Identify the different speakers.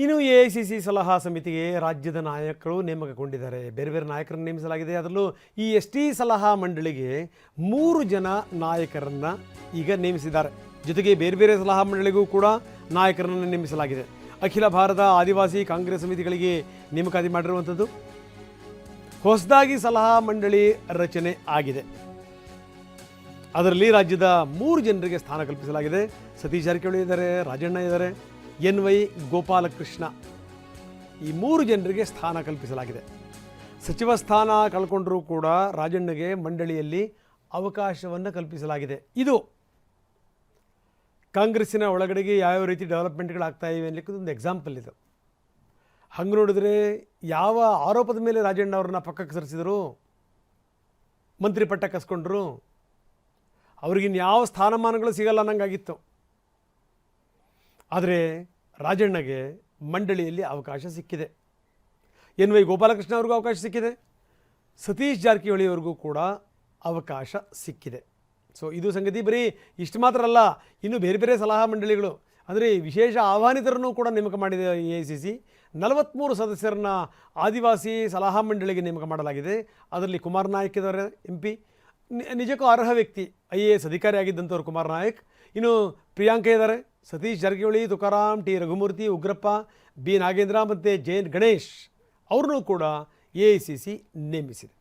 Speaker 1: ಇನ್ನು A I C C ಸಲಹಾ ಸಮಿತಿಗೆ ರಾಜ್ಯದ ನಾಯಕರು ನೇಮಕಗೊಂಡಿದ್ದಾರೆ. ಬೇರೆ ಬೇರೆ ನಾಯಕರನ್ನು ನೇಮಿಸಲಾಗಿದೆ. ಅದರಲ್ಲೂ ಈ ಎಸ್ ಟಿ ಸಲಹಾ ಮಂಡಳಿಗೆ ಮೂರು ಜನ ನಾಯಕರನ್ನು ಈಗ ನೇಮಿಸಿದ್ದಾರೆ. ಜೊತೆಗೆ ಬೇರೆ ಬೇರೆ ಸಲಹಾ ಮಂಡಳಿಗೂ ಕೂಡ ನಾಯಕರನ್ನು ನೇಮಿಸಲಾಗಿದೆ. ಅಖಿಲ ಭಾರತ ಆದಿವಾಸಿ ಕಾಂಗ್ರೆಸ್ ಸಮಿತಿಗಳಿಗೆ ನೇಮಕಾತಿ ಮಾಡಿರುವಂಥದ್ದು ಹೊಸದಾಗಿ ಸಲಹಾ ಮಂಡಳಿ ರಚನೆ ಆಗಿದೆ. ಅದರಲ್ಲಿ ರಾಜ್ಯದ ಮೂರು ಜನರಿಗೆ ಸ್ಥಾನ ಕಲ್ಪಿಸಲಾಗಿದೆ. ಸತೀಶ್ ಜಾರಕಿಹೊಳಿ ಇದ್ದಾರೆ, ರಾಜಣ್ಣ ಇದ್ದಾರೆ ಎನ್ ವೈ ಗೋಪಾಲಕೃಷ್ಣ. ಈ ಮೂರು ಜನರಿಗೆ ಸ್ಥಾನ ಕಲ್ಪಿಸಲಾಗಿದೆ. ಸಚಿವ ಸ್ಥಾನ ಕಳ್ಕೊಂಡರೂ ಕೂಡ ರಾಜಣ್ಣಗೆ ಮಂಡಳಿಯಲ್ಲಿ ಅವಕಾಶವನ್ನು ಕಲ್ಪಿಸಲಾಗಿದೆ. ಇದು ಕಾಂಗ್ರೆಸ್ಸಿನ ಒಳಗಡೆಗೆ ಯಾವ್ಯಾವ ರೀತಿ ಡೆವಲಪ್ಮೆಂಟ್ಗಳಾಗ್ತಾ ಇವೆ ಅನ್ನಲಿಕ್ಕೆ ಒಂದು ಎಕ್ಸಾಂಪಲ್ ಇದು. ಹಂಗೆ ನೋಡಿದ್ರೆ ಯಾವ ಆರೋಪದ ಮೇಲೆ ರಾಜಣ್ಣ ಅವ್ರನ್ನ ಪಕ್ಕಕ್ಕೆ ಸರಿಸಿದರು, ಮಂತ್ರಿ ಪಟ್ಟ ಕಸ್ಕೊಂಡ್ರು, ಅವ್ರಿಗಿನ್ಯಾವ ಸ್ಥಾನಮಾನಗಳು ಸಿಗಲ್ಲ ಅನ್ನಂಗಾಗಿತ್ತು. ಆದರೆ ರಾಜಣ್ಣಗೆ ಮಂಡಳಿಯಲ್ಲಿ ಅವಕಾಶ ಸಿಕ್ಕಿದೆ. ಎನ್ ವೈ ಗೋಪಾಲಕೃಷ್ಣ ಅವ್ರಿಗೂ ಅವಕಾಶ ಸಿಕ್ಕಿದೆ. ಸತೀಶ್ ಜಾರಕಿಹೊಳಿ ಅವ್ರಿಗೂ ಕೂಡ ಅವಕಾಶ ಸಿಕ್ಕಿದೆ. ಸೊ ಇದು ಸಂಗತಿ ಬರೀ ಇಷ್ಟು ಮಾತ್ರ ಅಲ್ಲ, ಇನ್ನು ಬೇರೆ ಬೇರೆ ಸಲಹಾ ಮಂಡಳಿಗಳು. ಅಂದರೆ ವಿಶೇಷ ಆಹ್ವಾನಿತರನ್ನು ಕೂಡ ನೇಮಕ ಮಾಡಿದೆ ಎ ಐ ಸಿ ಸಿ. ನಲವತ್ತ್ಮೂರು ಸದಸ್ಯರನ್ನ ಆದಿವಾಸಿ ಸಲಹಾ ಮಂಡಳಿಗೆ ನೇಮಕ ಮಾಡಲಾಗಿದೆ. ಅದರಲ್ಲಿ ಕುಮಾರ್ ನಾಯಕ್ ಇದ್ದಾರೆ, ಎಂ ಪಿ. ನಿಜಕ್ಕೂ ಅರ್ಹ ವ್ಯಕ್ತಿ, ಐ ಎ ಎಸ್ ಅಧಿಕಾರಿಯಾಗಿದ್ದಂಥವ್ರು ಕುಮಾರ್ ನಾಯಕ್. ಇನ್ನು ಪ್ರಿಯಾಂಕ ಇದ್ದಾರೆ. ಸತೀಶ್ ಜಾರಕಿಹೊಳಿ, ತುಕಾರಾಮ್ ಟಿ ರಘುಮೂರ್ತಿ, ಉಗ್ರಪ್ಪ, ಬಿ ನಾಗೇಂದ್ರ ಮತ್ತು ಜೈನ್ ಗಣೇಶ್, ಅವ್ರನ್ನೂ ಕೂಡ ಎ ಐ ಸಿ ಸಿ ನೇಮಿಸಿದೆ.